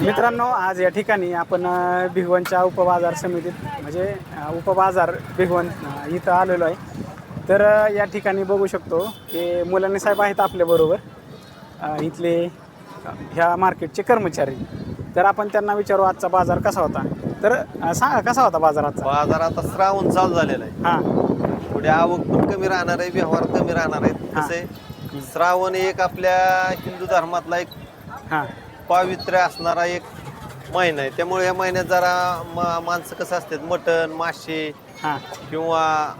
मित्रांनो आज या ठिकाणी आपण भिगवणच्या उपबाजार समितीत म्हणजे उपबाजार भिगवण इथं आलेलो आहे. तर या ठिकाणी बघू शकतो की मुलांनी साहेब आहेत आपल्याबरोबर इथले ह्या मार्केटचे कर्मचारी. तर आपण त्यांना विचारू आजचा बाजार कसा होता? तर सांगा कसा होता बाजार आजचा? बाजार आता श्रावण चालू झालेला आहे. हां. पुढे आवक पण कमी राहणार आहे व्यवहार कमी राहणार आहेत. श्रावण एक आपल्या हिंदू धर्मातला एक हां. पावित्र्य असणारा एक महिना आहे. त्यामुळे या महिन्यात जरा मा- माणसं कसं असतात मटण मासे हां. किंवा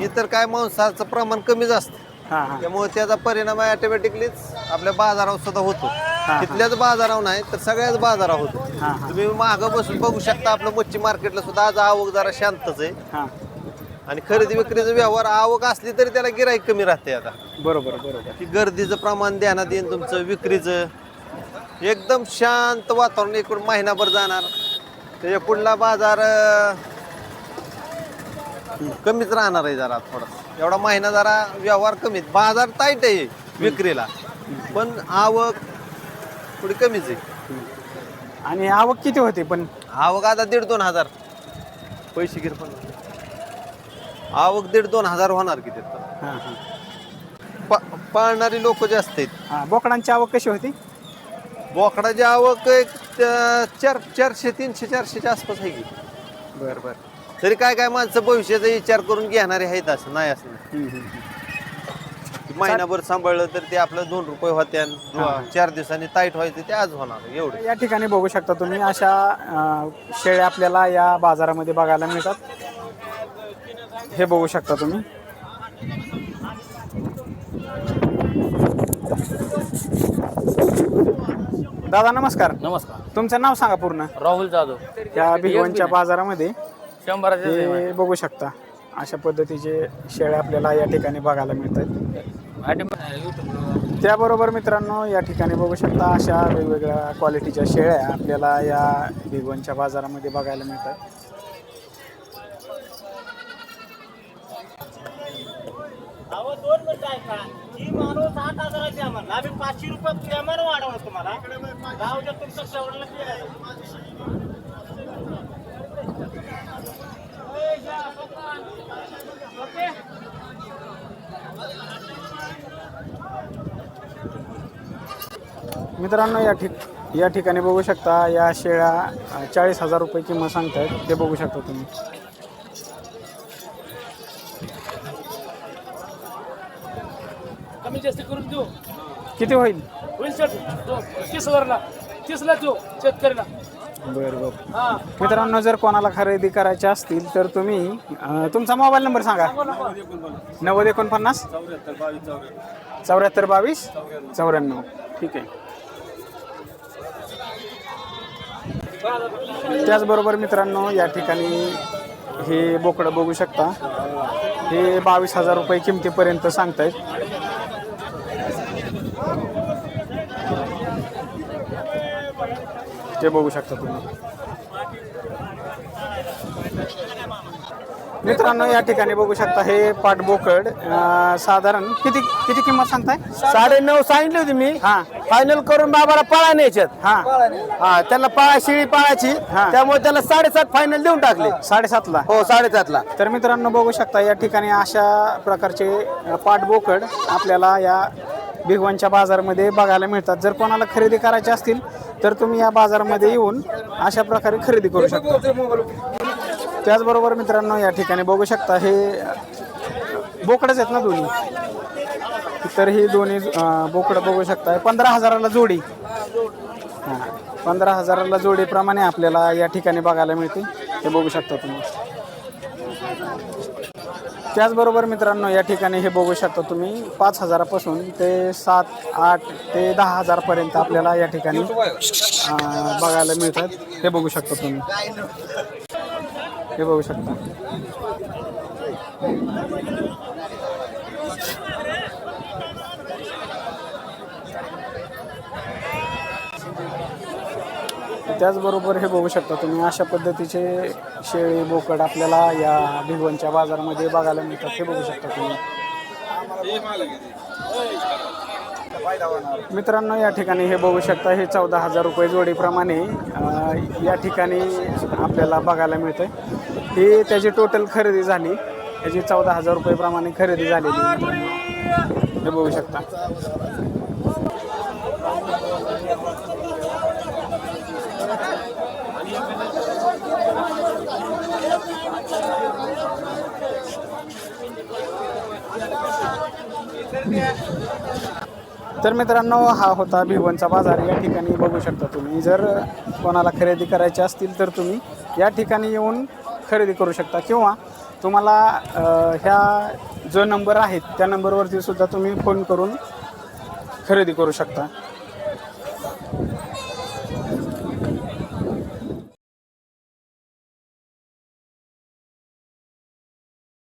इतर काय मांसाचं प्रमाण कमीच असतं. हां हां. त्यामुळे त्याचा परिणाम ऑटोमॅटिकलीच आपल्या बाजारावर सुद्धा होतो. हा. तिथल्याच बाजारावर नाही तर सगळ्याच बाजारावर होतो. हा, हा. तुम्ही मागं बसून बघू शकता आपलं मच्छी मार्केटला सुद्धा आज आवक जरा शांतच आहे. हां. आणि खरेदी विक्रीचा व्यवहार आवक असली तरी त्याला गिराईक कमी राहते आता. बरोबर बरोबर. की गर्दीचं प्रमाण ध्यानात येईल तुमचं विक्रीचं. एकदम शांत वातावरण एकूण महिनाभर जाणार. त्याच्या पुढला बाजार अं, कमीच राहणार आहे जरा थोडा. एवढा महिना जरा व्यवहार कमीच बाजार टाईट आहे विक्रीला. पण आवक थोडी कमीच आहे. आणि आवक किती होती पण? आवक आता दीड दोन हजार. पैसे गिर पण. आवक दीड दोन हजार होणार किती हां हां. पा- पाळणारी लोक जास्त आहेत. हां बोकडांची आवक कशी होती? बोकडाची आवक एक चार चारशे तीनशे चारशेच्या आसपास आहे की बरं बरं तरी काय काय माणसं भविष्याचा विचार करून घेणारे आहेत असं नाही असं नाही. हम्म, हम्म, हम्म. महिनाभर सांभाळलं तर ते आपलं दोन रुपये होत्या हा. चार दिवसांनी ताईट व्हायचं ते आज होणार एवढं या ठिकाणी बघू शकता तुम्ही अशा अं, शेळ्या आपल्याला या बाजारामध्ये बघायला मिळतात हे बघू शकता तुम्ही दादा नमस्कार. नमस्कार. तुमचं नाव सांगा पूर्ण. राहुल जाधव. या भिगवणच्या बाजारामध्ये शंभराचे हे बघू शकता. अशा पद्धतीचे शेळ्या आपल्याला या ठिकाणी बघायला मिळतात. त्याबरोबर मित्रांनो या ठिकाणी बघू शकता अशा वेगवेगळ्या क्वालिटीच्या शेळ्या आपल्याला या भिगवणच्या बाजारामध्ये बघायला मिळतात. अहो दोन मिनिटं ऐका ही माणूस आठ हजाराची आम्हाला आम्ही पाचशे रुपये प्रेमानं तुम्हाला तुमचं शेवटला ते आहे. ओके? मित्रांनो या ठिक या ठिकाणी बघू शकता या शेळ्या चाळीस हजार रुपये किंमत सांगतायत ते बघू शकता तुम्ही कमी जास्त करून देऊ. किती होईल? होईल सर. तीस हजारला. तीसला देऊ शेतकऱ्याला बरं बरं. हा. मित्रांनो जर कोणाला खरेदी करायची असतील तर तुम्ही अं, तुमचा मोबाईल नंबर सांगा. नव्वद एकोणपन्नास चौऱ्याहत्तर बावीस चौऱ्याण्णव. ठीक आहे. त्याचबरोबर मित्रांनो या ठिकाणी हे बोकडं बघू शकता. हे बावीस हजार रुपये किमतीपर्यंत सांगतायत. ते बघू शकता तुम्ही. मित्रांनो या ठिकाणी बघू शकता हे पाटबोकड अं, साधारण किती किती किंमत सांगताय? साडे नऊ सांगितली होती मी. हा. फायनल करून बाबाला पळा न्यायच्यात हा. हा त्याला पाळा शिळी पाळाची हा. त्यामुळे त्याला साडेसात फायनल देऊन टाकले. साडेसातला. हो साडेसातला. तर मित्रांनो बघू शकता या ठिकाणी अशा प्रकारचे अ, पाटबोकड आपल्याला या भिगवणच्या बाजारामध्ये बघायला मिळतात. जर कोणाला खरेदी करायची असतील तर तुम्ही या बाजारामध्ये येऊन अशा प्रकारे खरेदी करू शकता. त्याचबरोबर मित्रांनो या ठिकाणी बघू शकता हे बोकडच आहेत ना दोन्ही? तर ही दोन्ही बोकडं बघू शकता. पंधरा हजाराला जोडी. हां पंधरा हजाराला जोडीप्रमाणे आपल्याला या ठिकाणी बघायला मिळते हे बघू शकता तुम्ही. त्याचबरोबर मित्रांनो या ठिकाणी हे बघू शकता तुम्ही पाच हजारापासून ते सात आठ ते दहा हजारपर्यंत आपल्याला या ठिकाणी बघायला मिळतात. हे बघू शकता तुम्ही. हे बघू शकता. त्याचबरोबर हे बघू शकता तुम्ही अशा पद्धतीचे शेळी बोकड आपल्याला या भिगवणच्या बाजारामध्ये बघायला मिळतात. हे बघू शकता तुम्ही. मित्रांनो या ठिकाणी हे बघू शकता हे चौदा हजार रुपये जोडीप्रमाणे या ठिकाणी आपल्याला बघायला मिळतंय. ही त्याची टोटल खरेदी झाली. त्याची चौदा हजार रुपये प्रमाणे खरेदी झालेली हे बघू शकता. तर मित्रांनो हा होता भिवनचा बाजार. या ठिकाणी बघू शकता तुम्ही जर कोणाला खरेदी करायची असतील तर तुम्ही या ठिकाणी येऊन खरेदी करू शकता. किंवा तुम्हाला ह्या जो नंबर आहेत त्या नंबरवरती सुद्धा तुम्ही फोन करून खरेदी करू शकता.